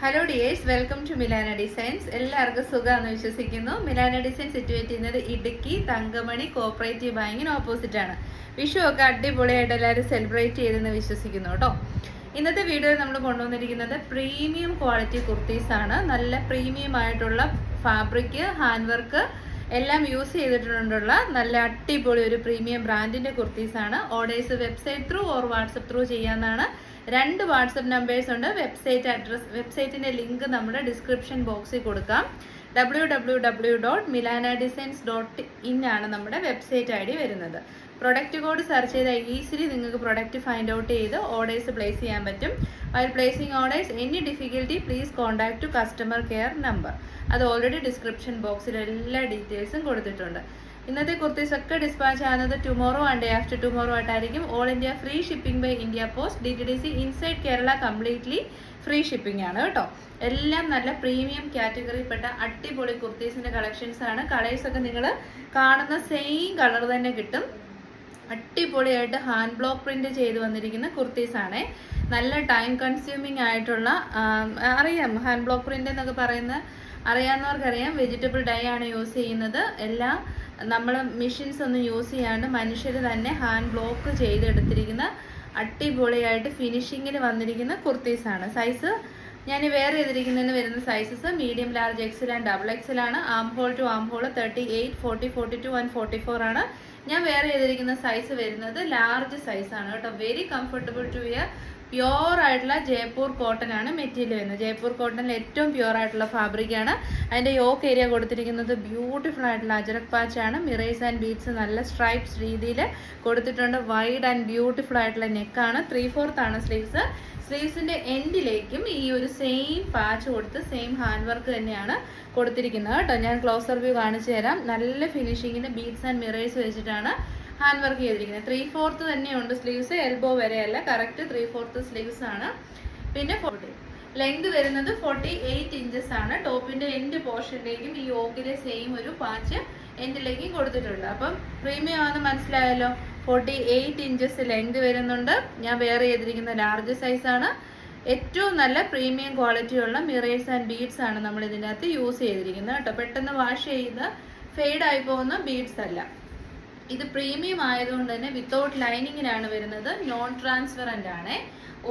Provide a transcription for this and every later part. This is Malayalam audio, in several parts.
Hello dears welcome to Milana designs എല്ലാവർക്കും സുഖമാണെന്ന് വിശ്വസിക്കുന്നു. മിലാന ഡിസൈൻ സിറ്റുവേറ്റ് ചെയ്യുന്നത് ഇടുക്കി തങ്കമണി കോപ്പറേറ്റീവ് ബാങ്കിന് ഓപ്പോസിറ്റ് ആണ്. വിഷു ഒക്കെ അടിപൊളിയായിട്ട് എല്ലാവരും സെലിബ്രേറ്റ് ചെയ്തെന്ന് വിശ്വസിക്കുന്നു കേട്ടോ. ഇന്നത്തെ വീഡിയോയിൽ നമ്മൾ കൊണ്ടുവന്നിരിക്കുന്നത് പ്രീമിയം ക്വാളിറ്റി കുർത്തീസ് ആണ് നല്ല പ്രീമിയം ആയിട്ടുള്ള ഫാബ്രിക് ഹാൻഡ് വർക്ക് എല്ലാം യൂസ് ചെയ്തിട്ടുള്ള നല്ല അടിപൊളി ഒരു പ്രീമിയം ബ്രാൻഡിന്റെ കുർത്തീസാണ് orders website through or WhatsApp through ചെയ്യാന്നാണ്. രണ്ട് വാട്സപ്പ് നമ്പേഴ്സ് ഉണ്ട്. വെബ്സൈറ്റ് അഡ്രസ് വെബ്സൈറ്റിന്റെ ലിങ്ക് നമ്മുടെ ഡിസ്ക്രിപ്ഷൻ ബോക്സിൽ കൊടുക്കാം. W W W dot Milana designs dot in ആണ് നമ്മുടെ വെബ്സൈറ്റ് ഐ ഡി വരുന്നത്. പ്രൊഡക്റ്റ് കോഡ് സെർച്ച് ചെയ്താൽ ഈസിലി നിങ്ങൾക്ക് പ്രൊഡക്റ്റ് ഫൈൻഡ് ഔട്ട് ചെയ്ത് ഓർഡേഴ്സ് പ്ലേസ് ചെയ്യാൻ പറ്റും. While placing orders any difficulty please contact to customer care number അത് ഓൾറെഡി ഡിസ്ക്രിപ്ഷൻ ബോക്സിൽ എല്ലാ ഡീറ്റെയിൽസും കൊടുത്തിട്ടുണ്ട്. ഇന്നത്തെ കുർത്തീസ് ഒക്കെ ഡിസ്പാച്ച് ആകുന്നത് tomorrow and day after tomorrow ആയിട്ടായിരിക്കും. All India free shipping by India post D T D C inside Kerala completely free shipping ആണ് കേട്ടോ. എല്ലാം നല്ല പ്രീമിയം കാറ്റഗറിയിൽപ്പെട്ട അടിപൊളി കുർത്തീസിന്റെ കളക്ഷൻസ് ആണ്. കളേഴ്സ് ഒക്കെ നിങ്ങൾ കാണുന്ന സെയിം കളർ തന്നെ കിട്ടും. അടിപൊളിയായിട്ട് ഹാൻഡ് ബ്ലോക്ക് പ്രിന്റ് ചെയ്ത് വന്നിരിക്കുന്ന കുർത്തീസ് ആണ് നല്ല ടൈം കൺസ്യൂമിങ് ആയിട്ടുള്ള അറിയാം ഹാൻഡ് ബ്ലോക്ക് പ്രിന്റ് എന്നൊക്കെ പറയുന്ന അറിയാവുന്നവർക്കറിയാം വെജിറ്റബിൾ ഡൈ ആണ് യൂസ് ചെയ്യുന്നത്. എല്ലാ നമ്മൾ മെഷീൻസ് ഒന്നും യൂസ് ചെയ്യാണ്ട് മനുഷ്യർ തന്നെ ഹാൻഡ് ബ്ലോക്ക് ചെയ്തെടുത്തിരിക്കുന്ന അടിപൊളിയായിട്ട് ഫിനിഷിങ്ങിൽ വന്നിരിക്കുന്ന കുർത്തീസ് ആണ് സൈസ് ഞാൻ വേറെ ചെയ്തിരിക്കുന്നതിന് വരുന്ന sizes medium large XL and double XL ആണ് arm hole to arm hole thirty eight forty forty two and forty four ആണ്. ഞാൻ വേറെ ചെയ്തിരിക്കുന്ന സൈസ് വരുന്നത് ലാർജ് സൈസ് ആണ് കേട്ടോ. Very comfortable to wear pure ആയിട്ടുള്ള ജയ്പൂർ കോട്ടൺ ആണ് മെറ്റീരിയൽ വരുന്നത്. ജയ്പൂർ കോട്ടണിൽ ഏറ്റവും പ്യുവർ ആയിട്ടുള്ള ഫാബ്രിക് ആണ്. അതിന്റെ യോക്ക് ഏരിയ കൊടുത്തിരിക്കുന്നത് ബ്യൂട്ടിഫുൾ ആയിട്ടുള്ള അജറക് പാച്ച് ആണ്. മിറേസ് ആൻഡ് ബീഡ്സ് നല്ല സ്ട്രൈപ്സ് രീതിയിൽ കൊടുത്തിട്ടുണ്ട്. വൈഡ് ആൻഡ് ബ്യൂട്ടിഫുൾ ആയിട്ടുള്ള നെക്കാണ് ത്രീ ഫോർത്ത് ആണ് സ്ലീവ്സ് സ്ലീവ്സിന്റെ എൻഡിലേക്കും ഈ ഒരു സെയിം പാച്ച് കൊടുത്ത് സെയിം ഹാൻഡ് വർക്ക് തന്നെയാണ് കൊടുത്തിരിക്കുന്നത് കേട്ടോ. ഞാൻ ക്ലോസർ വ്യൂ കാണിച്ചു തരാം. നല്ല ഫിനിഷിങ്ങിന്റെ ബീഡ്സ് ആൻഡ് മിറേഴ്സ് വെച്ചിട്ടാണ് ഹാൻഡ് വർക്ക് ചെയ്തിരിക്കുന്നത്. ത്രീ ഫോർത്ത് തന്നെയുണ്ട് സ്ലീവ്സ്. എൽബോ വരെയല്ല കറക്റ്റ് ത്രീ ഫോർത്ത് സ്ലീവ്സ് ആണ്. പിന്നെ ഫോർട്ടി ലെങ്ത് വരുന്നത് ഫോർട്ടി എയ്റ്റ് ഇഞ്ചസ് ആണ്. ടോപ്പിന്റെ എൻഡ് പോർഷനിലേക്കും ഈ ഓഗിലെ സെയിം ഒരു പാച്ച് എൻഡിലേക്കും കൊടുത്തിട്ടുണ്ട്. അപ്പം പ്രീമിയം ആണെന്ന് മനസ്സിലായല്ലോ? ഫോർട്ടി എയ്റ്റ് ഇഞ്ചസ് ലെങ്ത് വരുന്നുണ്ട്. ഞാൻ വെയർ ചെയ്തിരിക്കുന്ന ലാർജ് സൈസാണ് ഏറ്റവും നല്ല പ്രീമിയം ക്വാളിറ്റിയുള്ള മിറേഴ്സ് ആൻഡ് ബീഡ്സ് ആണ് നമ്മൾ ഇതിനകത്ത് യൂസ് ചെയ്തിരിക്കുന്നത് കേട്ടോ. പെട്ടെന്ന് വാഷ് ചെയ്ത് ആയി പോകുന്ന ബീഡ്സ് അല്ല. ഇത് പ്രീമിയം ആയതുകൊണ്ട് തന്നെ വിത്തൗട്ട് ലൈനിങ്ങിനാണ് വരുന്നത്. നോൺ ട്രാൻസ്പെറന്റ് ആണ്.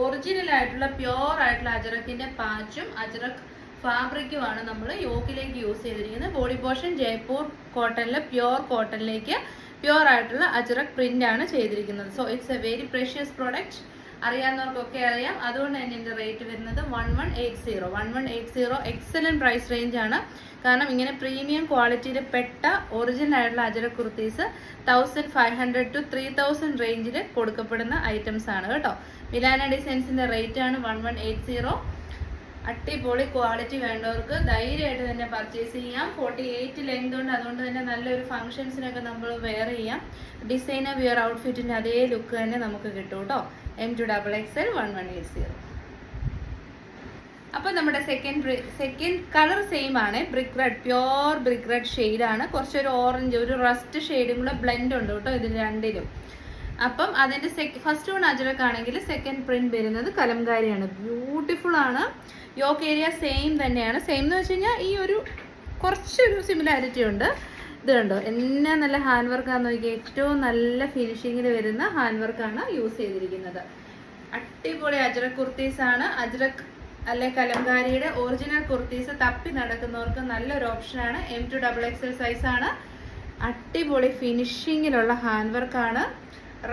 ഒറിജിനൽ ആയിട്ടുള്ള പ്യോർ ആയിട്ടുള്ള അജറക്കിന്റെ പാച്ചും അജറക് ഫാബ്രിക്കുമാണ് നമ്മൾ യോക്കിലേക്ക് യൂസ് ചെയ്തിരിക്കുന്നത്. ബോഡി പോർഷൻ ജയ്പൂർ കോട്ടണിൽ പ്യോർ കോട്ടണിലേക്ക് പ്യോർ ആയിട്ടുള്ള അജറക് പ്രിന്റ് ആണ് ചെയ്തിരിക്കുന്നത്. So it's a very precious product അറിയാവുന്നവർക്കൊക്കെ അറിയാം. അതുകൊണ്ട് തന്നെ ഇതിന്റെ റേറ്റ് വരുന്നത് one one eight zero one one eight zero excellent price range ആണ്. കാരണം ഇങ്ങനെ പ്രീമിയം ക്വാളിറ്റിയിൽ പെട്ട ഒറിജിനൽ ആയിട്ടുള്ള Ajrak kurtis thousand five hundred to three thousand റേഞ്ചിൽ കൊടുക്കപ്പെടുന്ന ഐറ്റംസ് ആണ് കേട്ടോ. മിലാന ഡിസൈൻസിന്റെ റേറ്റ് ആണ് വൺ വൺ എയ്റ്റ് സീറോ അടിപൊളി ക്വാളിറ്റി വേണ്ടവർക്ക് ധൈര്യമായിട്ട് തന്നെ പർച്ചേസ് ചെയ്യാം. ഫോർട്ടി എയ്റ്റ് ലെങ്ത് ഉണ്ട്. അതുകൊണ്ട് തന്നെ നല്ലൊരു ഫംഗ്ഷൻസിനൊക്കെ നമ്മൾ വെയർ ചെയ്യാം. ഡിസൈനർ വിയർ ഔട്ട്ഫിറ്റിന്റെ അതേ ലുക്ക് തന്നെ നമുക്ക് കിട്ടും കേട്ടോ M to double X L one one eight zero അപ്പോൾ നമ്മുടെ സെക്കൻഡ് സെക്കൻഡ് കളർ സെയിം ആണ്. Brick red pure brick red ഷെയ്ഡാണ് കുറച്ചൊരു ഓറഞ്ച് ഒരു റസ്റ്റ് ഷെയ്ഡും കൂടെ ബ്ലെൻഡ് ഉണ്ട് കേട്ടോ ഇതിൽ രണ്ടിലും. അപ്പം അതിന്റെ ഫസ്റ്റ് വൺ അജറക് ആണെങ്കിൽ സെക്കൻഡ് പ്രിന്റ് വരുന്നത് കലംകാരിയാണ്. ബ്യൂട്ടിഫുൾ ആണ്. യോക്ക് ഏരിയ സെയിം തന്നെയാണ്. സെയിം എന്ന് വെച്ച് കഴിഞ്ഞാൽ ഈ ഒരു കുറച്ചൊരു സിമിലാരിറ്റി ഉണ്ട്. ഇത് കണ്ടോ? എന്നാ നല്ല ഹാൻഡ് വർക്കാന്ന് നോക്കിയാൽ ഏറ്റവും നല്ല ഫിനിഷിങ്ങിൽ വരുന്ന ഹാൻഡ് വർക്കാണ് യൂസ് ചെയ്തിരിക്കുന്നത്. അടിപൊളി അജ്രക് കുർത്തീസ് ആണ്. അജ്രക് അല്ലെ കലംകാരിയുടെ ഒറിജിനൽ കുർത്തീസ് തപ്പി നടക്കുന്നവർക്ക് നല്ലൊരു ഓപ്ഷനാണ് എം ടു ഡബിൾ എക്സൽ ആണ്. അടിപൊളി ഫിനിഷിങ്ങിലുള്ള ഹാൻഡ് വർക്കാണ്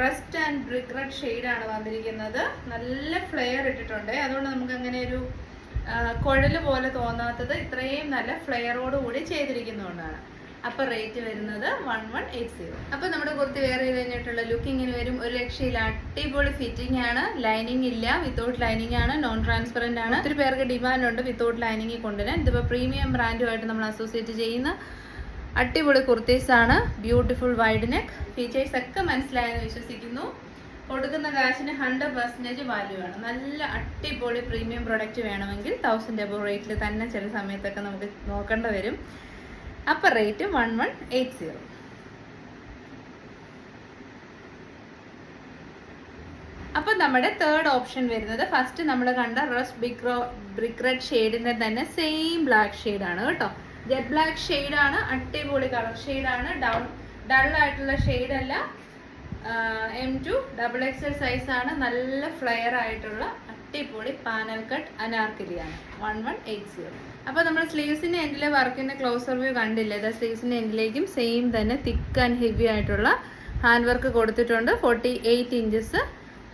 rust and brick red shade ആണ് വന്നിരിക്കുന്നത്. നല്ല ഫ്ലെയർ ഇട്ടിട്ടുണ്ട്. അതുകൊണ്ട് നമുക്ക് അങ്ങനെ ഒരു കുഴൽ പോലെ തോന്നാത്തത് ഇത്രയും നല്ല ഫ്ലെയറോട് കൂടി ചെയ്തിരിക്കുന്നതുകൊണ്ടാണ്. അപ്പോൾ റേറ്റ് വരുന്നത് വൺ വൺ എയ്റ്റ് സീറോ. അപ്പൊ നമ്മുടെ കുർത്തി വേറെ ചെയ്ത് കഴിഞ്ഞിട്ടുള്ള ലുക്കിങ്ങിന് വരും. ഒരു ലക്ഷയിൽ അടിപൊളി ഫിറ്റിംഗ് ആണ്. ലൈനിങ് ഇല്ല. വിത്തൗട്ട് ലൈനിങ് ആണ്. നോൺ ട്രാൻസ്പെറന്റ് ആണ്. ഒത്തിരി പേർക്ക് ഡിമാൻഡ് ഉണ്ട് വിത്തൗട്ട് ലൈനിങ് കൊണ്ടുവരാൻ. ഇതിപ്പോൾ പ്രീമിയം ബ്രാൻഡുമായിട്ട് നമ്മൾ അസോസിയേറ്റ് ചെയ്യുന്ന അടിപൊളി കുർത്തീസാണ്. ബ്യൂട്ടിഫുൾ വൈഡ് നെക്ക് ഫീച്ചേഴ്സ് ഒക്കെ മനസ്സിലായെന്ന് വിശ്വസിക്കുന്നു. കൊടുക്കുന്ന കാശിന് ഹൺഡ്രഡ് പെർസെന്റേജ് വാല്യൂ ആണ്. നല്ല അടിപൊളി പ്രീമിയം പ്രൊഡക്റ്റ് വേണമെങ്കിൽ തൗസൻഡ് എബോ റേറ്റിൽ തന്നെ ചില സമയത്തൊക്കെ നമുക്ക് നോക്കേണ്ട വരും. അപ്പം rate one one eight zero അപ്പം നമ്മുടെ തേർഡ് ഓപ്ഷൻ വരുന്നത് ഫസ്റ്റ് നമ്മൾ കണ്ട റസ് ബിഗ്രോ ബ്രിക്ക് റെഡ് ഷെയ്ഡിന്റെ തന്നെ സെയിം ബ്ലാക്ക് ഷെയ്ഡാണ് കേട്ടോ. ജെറ്റ് ബ്ലാക്ക് ആണ് അടിപൊളി കളർ ഷെയ്ഡാണ് ഡൗൺ ഡൾ ആയിട്ടുള്ള ഷെയ്ഡ് അല്ല. M to double X L size ആണ്. നല്ല ഫ്ലെയർ ആയിട്ടുള്ള അടിപൊളി പാനൽ കട്ട് അനാർക്കലിയാണ്. വൺ വൺ എയ്റ്റ് സീറോ അപ്പോൾ നമ്മൾ സ്ലീവ്സിന്റെ എൻഡിലെ വർക്കിന്റെ ക്ലോസർ വ്യൂ കണ്ടില്ലേ? ഇത് സ്ലീവ്സിന്റെ എൻഡിലേക്കും സെയിം തന്നെ തിക്ക് ആൻഡ് ഹെവി ആയിട്ടുള്ള ഹാൻഡ് വർക്ക് കൊടുത്തിട്ടുണ്ട്. ഫോർട്ടി എയ്റ്റ് ഇഞ്ചസ്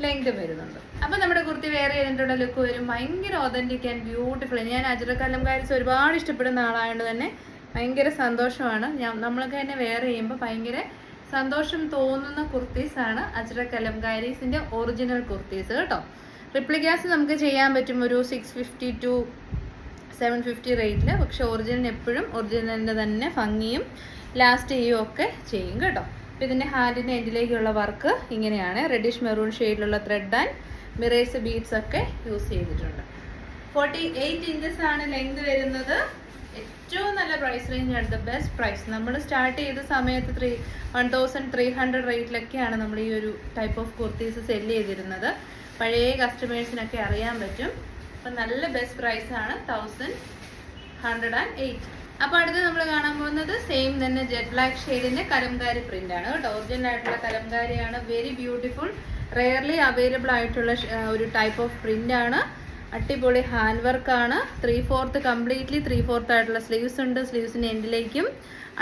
ലെങ്ത് വരുന്നുണ്ട്. അപ്പോൾ നമ്മുടെ കുർത്തി വേറെ ചെയ്തിട്ടുള്ള ലുക്ക് വരും. ഭയങ്കര ഒതന്റിക് ആൻഡ് ബ്യൂട്ടിഫുൾ ഞാൻ അജറക്കല്ലം കലംകാരിച്ച് ഒരുപാട് ഇഷ്ടപ്പെടുന്ന ആളായതുകൊണ്ട് തന്നെ ഭയങ്കര സന്തോഷമാണ്. ഞാൻ നമ്മളൊക്കെ തന്നെ വേറെ ചെയ്യുമ്പോൾ ഭയങ്കര സന്തോഷം തോന്നുന്ന കുർത്തീസാണ് അജ്രക് കലംകാരീസിന്റെ ഒറിജിനൽ കുർത്തീസ് കേട്ടോ. റിപ്ലിക്കാസ് നമുക്ക് ചെയ്യാൻ പറ്റും ഒരു six fifty to seven fifty റേറ്റിൽ പക്ഷെ ഒറിജിനൽ എപ്പോഴും ഒറിജിനലിന്റെ തന്നെ ഭംഗിയും ലാസ്റ്റ് ചെയ്യും ഒക്കെ ചെയ്യും കേട്ടോ. അപ്പോൾ ഇതിന്റെ ഹാൻഡിന്റെ എൻഡിലേക്കുള്ള വർക്ക് ഇങ്ങനെയാണ്. റെഡിഷ് മെറൂൺ ഷെയ്ഡിലുള്ള ത്രെഡ് ആൻഡ് മിറേഴ്സ് ബീഡ്സ് ഒക്കെ യൂസ് ചെയ്തിട്ടുണ്ട്. ഫോർട്ടി എയ്റ്റ് ഇഞ്ചസ് ആണ് ലെങ്ത് വരുന്നത്. ഏറ്റവും നല്ല പ്രൈസ് റേഞ്ച് ആണ് ദ ബെസ്റ്റ് പ്രൈസ് നമ്മൾ സ്റ്റാർട്ട് ചെയ്ത സമയത്ത് three one thousand three hundred റേറ്റിലൊക്കെയാണ് നമ്മൾ ഈ ഒരു ടൈപ്പ് ഓഫ് കുർത്തീസ് സെൽ ചെയ്തിരുന്നത്. പഴയ കസ്റ്റമേഴ്സിനൊക്കെ അറിയാൻ പറ്റും. അപ്പം നല്ല ബെസ്റ്റ് പ്രൈസ് ആണ് തൗസൻഡ് ഹൺഡ്രഡ് ആൻഡ് എയ്റ്റ് അപ്പോൾ അടുത്ത് നമ്മൾ കാണാൻ പോകുന്നത് സെയിം തന്നെ ജെറ്റ് ബ്ലാക്ക് ഷെയ്ഡിന്റെ കലംകാരി പ്രിന്റാണ് കേട്ടോ? ഒറിജിനൽ ആയിട്ടുള്ള കലംകാരിയാണ്. വെരി ബ്യൂട്ടിഫുൾ റെയർലി അവൈലബിൾ ആയിട്ടുള്ള ഒരു ടൈപ്പ് ഓഫ് പ്രിന്റ് ആണ്. അടിപൊളി ഹാൻഡ് വർക്ക് ആണ്. Three fourth completely three fourth ആയിട്ടുള്ള സ്ലീവ്സ് ഉണ്ട് സ്ലീവ്സിന് എൻഡിലേക്കും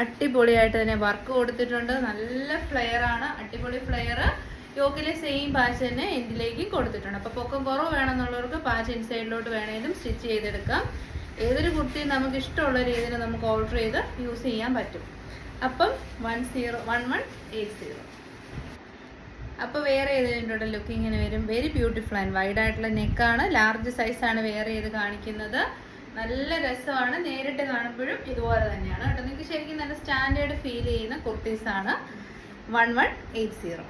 അടിപൊളിയായിട്ട് തന്നെ വർക്ക് കൊടുത്തിട്ടുണ്ട്. നല്ല ഫ്ലെയർ ആണ്. അടിപൊളി ഫ്ലെയർ യോക്കിലെ സെയിം പാച്ച് തന്നെ എൻഡിലേക്കും കൊടുത്തിട്ടുണ്ട്. അപ്പോൾ പൊക്കം കുറവ് വേണമെന്നുള്ളവർക്ക് പാച്ച് ഇൻസൈഡിലോട്ട് വേണേലും സ്റ്റിച്ച് ചെയ്തെടുക്കാം. ഏതൊരു കുർത്തിയും നമുക്ക് ഇഷ്ടമുള്ള രീതിയിൽ നമുക്ക് ഓർഡർ ചെയ്ത് യൂസ് ചെയ്യാൻ പറ്റും. അപ്പം one zero one one eight zero അപ്പോൾ വേറെ ഏതിന്റെ ലുക്ക് ഇങ്ങനെ വരും. വെരി ബ്യൂട്ടിഫുൾ ആൻഡ് വൈഡ് ആയിട്ടുള്ള നെക്കാണ് ലാർജ് സൈസാണ് വേറെ ചെയ്ത് കാണിക്കുന്നത്? നല്ല രസമാണ്. നേരിട്ട് കാണുമ്പോഴും ഇതുപോലെ തന്നെയാണ് കേട്ടോ. നിങ്ങൾക്ക് ശരിക്കും നല്ല സ്റ്റാൻഡേർഡ് ഫീൽ ചെയ്യുന്ന കുർത്തീസാണ് വൺ വൺ എയ്റ്റ് സീറോ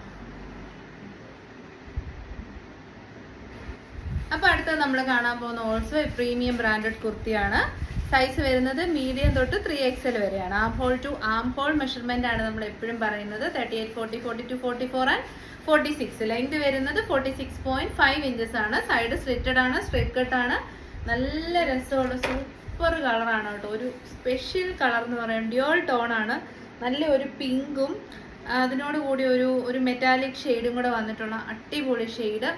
അപ്പോൾ അടുത്തത് നമ്മൾ കാണാൻ പോകുന്ന ഓൾസോ പ്രീമിയം ബ്രാൻഡഡ് കുർത്തിയാണ്. സൈസ് വരുന്നത് മീഡിയം തൊട്ട് ത്രീ എക്സൽ വരെയാണ്. Arm hole to arm hole measurement ആണ് നമ്മൾ എപ്പോഴും പറയുന്നത്. Thirty eight forty forty two forty four and forty six length വരുന്നത് forty six point five inches ആണ്. സൈഡ് സ്ലിറ്റഡ് ആണ് സ്ട്രെറ്റ് കട്ട് ആണ്. നല്ല രസമുള്ള സൂപ്പർ കളറാണ് കേട്ടോ. ഒരു സ്പെഷ്യൽ കളർ എന്ന് പറയാം. ഡ്യോൾ ടോൺ ആണ്. നല്ല ഒരു പിങ്കും അതിനോട് കൂടി ഒരു ഒരു മെറ്റാലിക് ഷെയ്ഡും കൂടെ വന്നിട്ടുള്ള അടിപൊളി ഷെയ്ഡ്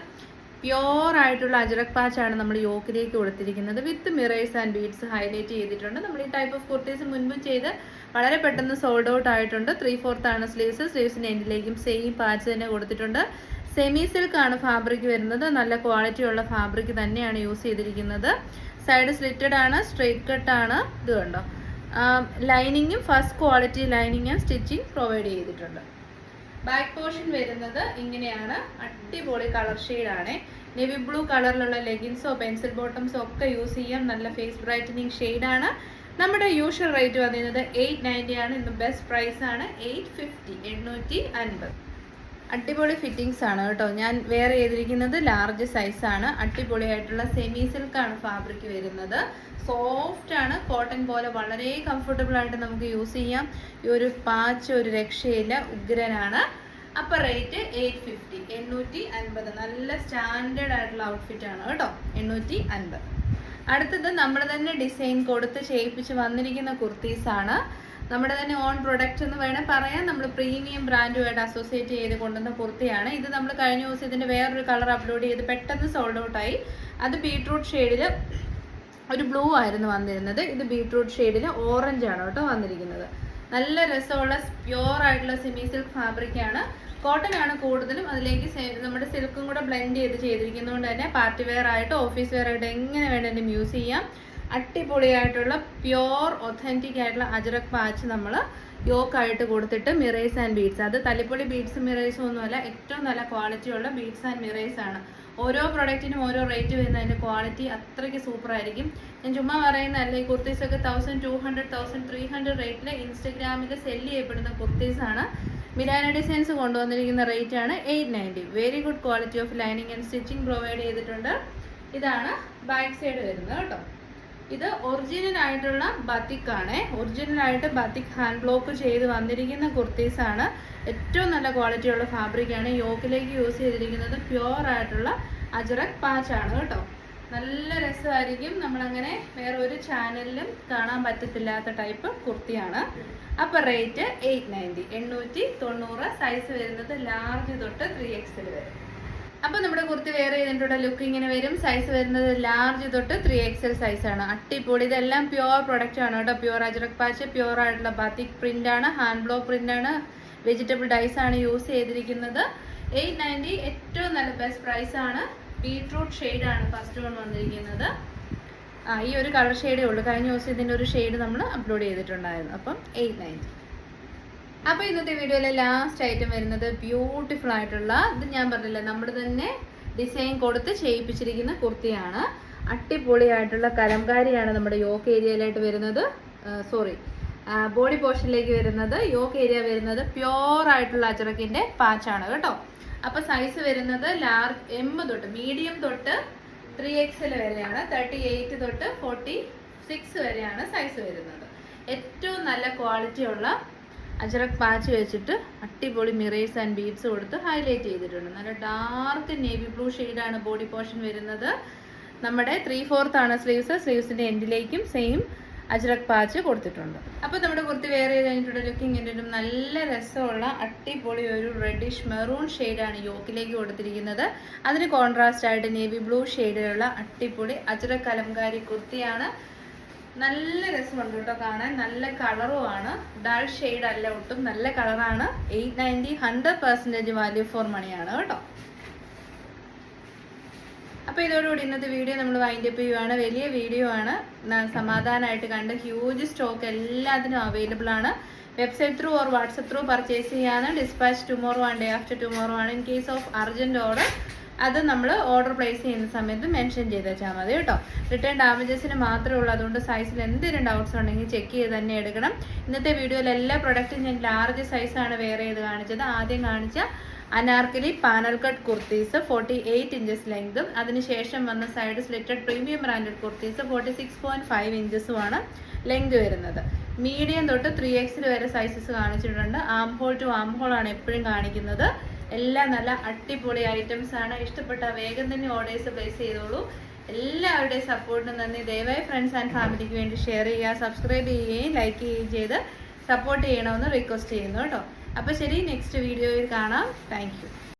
പ്യോർ ആയിട്ടുള്ള അജറക് പാച്ചാണ് നമ്മൾ യോക്കിലേക്ക് കൊടുത്തിരിക്കുന്നത്. With mirrors and beads highlight ചെയ്തിട്ടുണ്ട്. നമ്മൾ ഈ ടൈപ്പ് ഓഫ് കുർത്തീസ് മുൻപ് ചെയ്ത് വളരെ പെട്ടെന്ന് സോൾഡ് ഔട്ട് ആയിട്ടുണ്ട്. ത്രീ ഫോർത്ത് ആണ് സ്ലീവ്സ് സ്ലീവ്സിന്റെ എൻഡിലേക്കും സെയിം പാച്ച് തന്നെ കൊടുത്തിട്ടുണ്ട്. സെമി സിൽക്ക് ആണ് ഫാബ്രിക് വരുന്നത്. നല്ല ക്വാളിറ്റി ഉള്ള ഫാബ്രിക് തന്നെയാണ് യൂസ് ചെയ്തിരിക്കുന്നത്. സൈഡ് സ്ലിറ്റഡ് ആണ് സ്ട്രെയിറ്റ് ആണ്. ഇത് കണ്ടോ? ലൈനിങ്ങും first quality lining stitching provide ചെയ്തിട്ടുണ്ട്. ബാക്ക് പോർഷൻ വരുന്നത് ഇങ്ങനെയാണ്. അടിപൊളി കളർ ആണ്. നെവി ബ്ലൂ കളറിലുള്ള ലെഗിൻസോ പെൻസിൽ ബോട്ടംസോ ഒക്കെ യൂസ് ചെയ്യാം. നല്ല ഫേസ് ബ്രൈറ്റനിങ് ആണ്. നമ്മുടെ യൂഷ്വൽ റേറ്റ് വന്നിരുന്നത് എയ്റ്റ് നയന്റി ആണ്. ഇന്ന് ബെസ്റ്റ് പ്രൈസ് ആണ് എയ്റ്റ് ഫിഫ്റ്റി എണ്ണൂറ്റി അൻപത്. അടിപൊളി ഫിറ്റിംഗ്സ് ആണ് കേട്ടോ. ഞാൻ വേറെ ചെയ്തിരിക്കുന്നത് ലാർജ് സൈസ് ആണ്. അടിപൊളിയായിട്ടുള്ള സെമി സിൽക്കാണ് ഫാബ്രിക് വരുന്നത്. സോഫ്റ്റ് ആണ്. കോട്ടൺ പോലെ വളരെ കംഫർട്ടബിൾ ആയിട്ട് നമുക്ക് യൂസ് ചെയ്യാം. ഈ ഒരു പാച്ച് ഒരു രക്ഷയില്ല. ഉഗ്രനാണ്. അപ്പൊ റേറ്റ് എയ്റ്റ് ഫിഫ്റ്റി എണ്ണൂറ്റി അൻപത് നല്ല സ്റ്റാൻഡേർഡ് ആയിട്ടുള്ള ഔട്ട്ഫിറ്റ് ആണ് കേട്ടോ. എണ്ണൂറ്റി അൻപത് അടുത്തത് നമ്മൾ തന്നെ ഡിസൈൻ കൊടുത്ത് ചെയ്യിപ്പിച്ച് വന്നിരിക്കുന്ന കുർത്തീസ് ആണ്. നമ്മുടെ തന്നെ ഓൺ പ്രൊഡക്റ്റ് എന്ന് വേണേൽ പറയാം. നമ്മൾ പ്രീമിയം ബ്രാൻഡുമായിട്ട് അസോസിയേറ്റ് ചെയ്ത് കൊണ്ടുവന്ന കുർത്തിയാണ്. ഇത് നമ്മൾ കഴിഞ്ഞ ദിവസം ഇതിന്റെ വേറൊരു കളർ അപ്ലോഡ് ചെയ്ത് പെട്ടെന്ന് സോൾഡ് ഔട്ടായി അത് ബീട്രൂട്ട് ഷെയ്ഡിൽ ഒരു ബ്ലൂ ആയിരുന്നു വന്നിരുന്നത്. ഇത് ബീട്രൂട്ട് ഷെയ്ഡിൽ ഓറഞ്ച് ആണ് കേട്ടോ വന്നിരിക്കുന്നത്. നല്ല രസമുള്ള പ്യുവർ ആയിട്ടുള്ള സെമി സിൽക്ക് ഫാബ്രിക്കാണ് കോട്ടൺ ആണ് കൂടുതലും. അതിലേക്ക് നമ്മുടെ സിൽക്കും കൂടെ ബ്ലെൻഡ് ചെയ്ത് ചെയ്തിരിക്കുന്നതുകൊണ്ട് തന്നെ പാർട്ടി വെയർ ആയിട്ട് ഓഫീസ് വെയർ ആയിട്ട് എങ്ങനെ വേണമെങ്കിലും യൂസ് ചെയ്യാം. അടിപൊളിയായിട്ടുള്ള പ്യോർ ഒത്തന്റിക് ആയിട്ടുള്ള അജറക് പാച്ച് നമ്മൾ യോക്കായിട്ട് കൊടുത്തിട്ട് മിറേഴ്സ് ആൻഡ് ബീഡ്സ് അത് തല്ലിപ്പൊളി ബീഡ്സ് മിറേഴ്സും ഒന്നുമല്ല ഏറ്റവും നല്ല ക്വാളിറ്റിയുള്ള ബീഡ്സ് ആൻഡ് മിറേഴ്സ് ആണ്. ഓരോ പ്രൊഡക്റ്റിനും ഓരോ റേറ്റ് വരുന്നതിന്റെ ക്വാളിറ്റി അത്രയ്ക്ക് സൂപ്പർ ആയിരിക്കും. ഞാൻ ചുമ്മാ പറയുന്നതല്ല ഈ കുർത്തീസൊക്കെ thousand two hundred thousand three hundred റേറ്റിൽ ഇൻസ്റ്റഗ്രാമിൽ സെല്ല് ചെയ്യപ്പെടുന്ന കുർത്തീസാണ് മിലാന ഡിസൈൻസ് കൊണ്ടുവന്നിരിക്കുന്ന റേറ്റ് ആണ് eight ninety very good quality of lining and stitching provide ചെയ്തിട്ടുണ്ട്. ഇതാണ് ബാക്ക് സൈഡ് വരുന്നത് കേട്ടോ. ഇത് ഒറിജിനൽ ആയിട്ടുള്ള ബത്തിക് ആണ്. ഒറിജിനൽ ആയിട്ട് ബത്തിക് ഹാൻഡ് ബ്ലോക്ക് ചെയ്ത് വന്നിരിക്കുന്ന കുർത്തീസ് ആണ്. ഏറ്റവും നല്ല ക്വാളിറ്റിയുള്ള ഫാബ്രിക് ആണ്. യോക്കിലേക്ക് യൂസ് ചെയ്തിരിക്കുന്നത് പ്യുവർ ആയിട്ടുള്ള അജറക് പാച്ച് ആണ് കേട്ടോ. നല്ല രസമായിരിക്കും. നമ്മളങ്ങനെ വേറെ ഒരു ചാനലിലും കാണാൻ പറ്റത്തില്ലാത്ത ടൈപ്പ് കുർത്തിയാണ് അപ്പൊ റേറ്റ് എയ്റ്റ് നയന്റി എണ്ണൂറ്റി തൊണ്ണൂറ് സൈസ് വരുന്നത് ലാർജ് തൊട്ട് ത്രീ എക്സൽ വരെ. അപ്പൊ നമ്മുടെ കുർത്തി വേറെ ചെയ്തിട്ടുള്ള ലുക്ക് ഇങ്ങനെ വരും. സൈസ് വരുന്നത് ലാർജ് തൊട്ട് ത്രീ സൈസ് ആണ്. അട്ടിപ്പൊളി ഇതെല്ലാം പ്യുവർ പ്രൊഡക്റ്റ് ആണ് കേട്ടോ. പ്യുവർ അജറക് പാച്ച് പ്യുവർ ആയിട്ടുള്ള ബാത്തിക് പ്രിന്റ് ആണ്. ഹാൻഡ് ബ്ലോ പ്രിന്റ് ആണ്. വെജിറ്റബിൾ ഡൈസ് ആണ് യൂസ് ചെയ്തിരിക്കുന്നത്. എയ്റ്റ് നയന്റി ഏറ്റവും നല്ല ബെസ്റ്റ് പ്രൈസ് ആണ്. ബീട്രൂട്ട് ആണ് ഫസ്റ്റ് വൺ വന്നിരിക്കുന്നത്. ആ ഈ ഒരു കളർ ഷെയ്ഡേ ഉള്ളൂ. കഴിഞ്ഞ ദിവസം ഇതിന്റെ ഒരു ഷെയ്ഡ് നമ്മൾ അപ്ലോഡ് ചെയ്തിട്ടുണ്ടായിരുന്നു. അപ്പം എയ്റ്റ് നയന്റി അപ്പോൾ ഇന്നത്തെ വീഡിയോയിലെ ലാസ്റ്റ് ഐറ്റം വരുന്നത് ബ്യൂട്ടിഫുൾ ആയിട്ടുള്ള ഇത് ഞാൻ പറഞ്ഞില്ല നമ്മൾ തന്നെ ഡിസൈൻ കൊടുത്ത് ചെയ്യിപ്പിച്ചിരിക്കുന്ന കുർത്തിയാണ്. അടിപൊളിയായിട്ടുള്ള കലംകാരിയാണ് നമ്മുടെ യോക്ക് ഏരിയയിലായിട്ട് വരുന്നത്. സോറി ബോഡി പോർഷനിലേക്ക് വരുന്നത് യോക്ക് ഏരിയ വരുന്നത് പ്യോർ ആയിട്ടുള്ള അജറക്കിന്റെ പാച്ചാണ് കേട്ടോ. അപ്പൊ സൈസ് വരുന്നത് ലാർജ് എം തൊട്ട് മീഡിയം തൊട്ട് ത്രീ എക്സൽ വരെയാണ്. തേർട്ടി എയ്റ്റ് തൊട്ട് ഫോർട്ടി സിക്സ് വരെയാണ് സൈസ് വരുന്നത്. ഏറ്റവും നല്ല ക്വാളിറ്റി ഉള്ള അജറക് പാച്ച് വെച്ചിട്ട് അടിപൊളി മിറേഴ്സ് ആൻഡ് ബീഡ്സ് കൊടുത്ത് ഹൈലൈറ്റ് ചെയ്തിട്ടുണ്ട്. നല്ല ഡാർക്ക് നേവി ബ്ലൂ ഷെയ്ഡാണ് ബോഡി പോർഷൻ വരുന്നത്. നമ്മുടെ ത്രീ ഫോർത്ത് ആണ് സ്ലീവ്സ്. സ്ലീവ്സിന്റെ എൻഡിലേക്കും സെയിം അജ്രക് പാച്ച് കൊടുത്തിട്ടുണ്ട്. അപ്പോൾ നമ്മുടെ കുർത്തി വേറെ കഴിഞ്ഞിട്ടുള്ള ലുക്ക് ഇങ്ങനെ നല്ല രസമുള്ള അട്ടിപൊളി ഒരു റെഡിഷ് മെറൂൺ ഷെയ്ഡാണ് യോക്കിലേക്ക് കൊടുത്തിരിക്കുന്നത്. അതിന് കോൺട്രാസ്റ്റ് ആയിട്ട് നേവി ബ്ലൂ ഷെയ്ഡിലുള്ള അട്ടിപൊളി അജ്രക് കലംകാരി കുർത്തിയാണ്. നല്ല രസമുണ്ട് കേട്ടോ കാണാൻ. നല്ല കളറുമാണ് ഡാൾ ഷെയ്ഡ് അല്ല ഒട്ടും. നല്ല കളറാണ് eight ninety hundred percentage value for മണിയാണ് കേട്ടോ. അപ്പോൾ ഇതോടുകൂടി ഇന്നത്തെ വീഡിയോ നമ്മൾ വൈൻഡ് അപ്പ് ചെയ്യുവാണ്. വലിയ വീഡിയോ ആണ്. സമാധാനമായിട്ട് കണ്ട് ഹ്യൂജ് സ്റ്റോക്ക് എല്ലാത്തിനും അവൈലബിൾ ആണ്. Website through or WhatsApp through purchase ചെയ്യാനാണ്. Dispatch tomorrow and day after tomorrow ആണ്. In case of urgent order അത് നമ്മൾ ഓർഡർ പ്ലേസ് ചെയ്യുന്ന സമയത്ത് മെൻഷൻ ചെയ്ത് വെച്ചാൽ മതി കേട്ടോ. റിട്ടേൺ ഡാമേജസിന് മാത്രമേ ഉള്ളൂ. അതുകൊണ്ട് സൈസിൽ എന്തെങ്കിലും ഡൗട്ട്സ് ഉണ്ടെങ്കിൽ ചെക്ക് ചെയ്ത് തന്നെ എടുക്കണം. ഇന്നത്തെ വീഡിയോയിൽ എല്ലാ പ്രൊഡക്റ്റും ഞാൻ ലാർജ് സൈസാണ് വേറെ ചെയ്ത് കാണിച്ചത്? ആദ്യം കാണിച്ച anarkali panel cut kurtis forty eight inches ലെങ്തും അതിനുശേഷം വന്ന side slitted premium branded kurtis forty six point five ഇഞ്ചസുമാണ് length വരുന്നത്. മീഡിയം തൊട്ട് ത്രീ എക്സിൽ വരെ സൈസസ് കാണിച്ചിട്ടുണ്ട്. Arm hole to arm hole ആണ് എപ്പോഴും കാണിക്കുന്നത്. എല്ലാം നല്ല അടിപൊളി ഐറ്റംസ് ആണ്. ഇഷ്ടപ്പെട്ട വേഗം തന്നെ ഓർഡേഴ്സ് പ്ലേസ് ചെയ്തോളൂ. എല്ലാവരുടെയും സപ്പോർട്ടിന് നന്ദി. ദയവായി ഫ്രണ്ട്സ് ആൻഡ് ഫാമിലിക്ക് വേണ്ടി ഷെയർ ചെയ്യുക സബ്സ്ക്രൈബ് ചെയ്യുകയും ലൈക്ക് ചെയ്യുകയും ചെയ്ത് സപ്പോർട്ട് ചെയ്യണമെന്ന് റിക്വസ്റ്റ് ചെയ്യുന്നു കേട്ടോ. അപ്പോൾ ശരി നെക്സ്റ്റ് വീഡിയോയിൽ കാണാം. താങ്ക്